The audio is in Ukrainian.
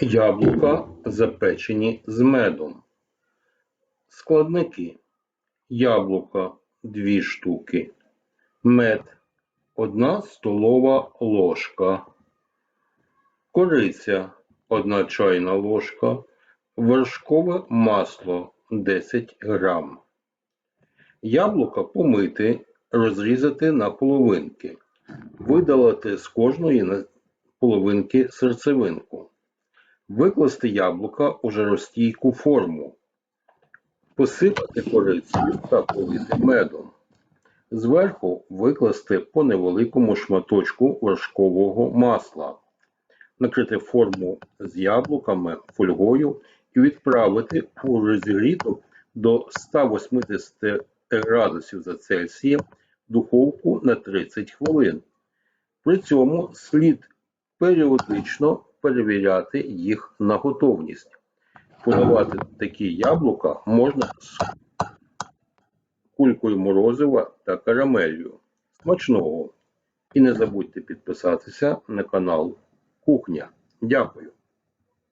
Яблука запечені з медом. Складники. Яблука 2 штуки. Мед 1 столова ложка. Кориця 1 чайна ложка. Вершкове масло 10 грам. Яблука помити, розрізати на половинки. Видалити з кожної половинки серцевинку. Викласти яблука у жаростійку форму. Посипати корицею та полити медом. Зверху викласти по невеликому шматочку вершкового масла. Накрити форму з яблуками фольгою і відправити у розігріту до 180 градусів за Цельсієм духовку на 30 хвилин. При цьому слід періодично перевіряти їх на готовність. Подавати такі яблука можна з кулькою морозива та карамелью. Смачного! І не забудьте підписатися на канал Кухня. Дякую!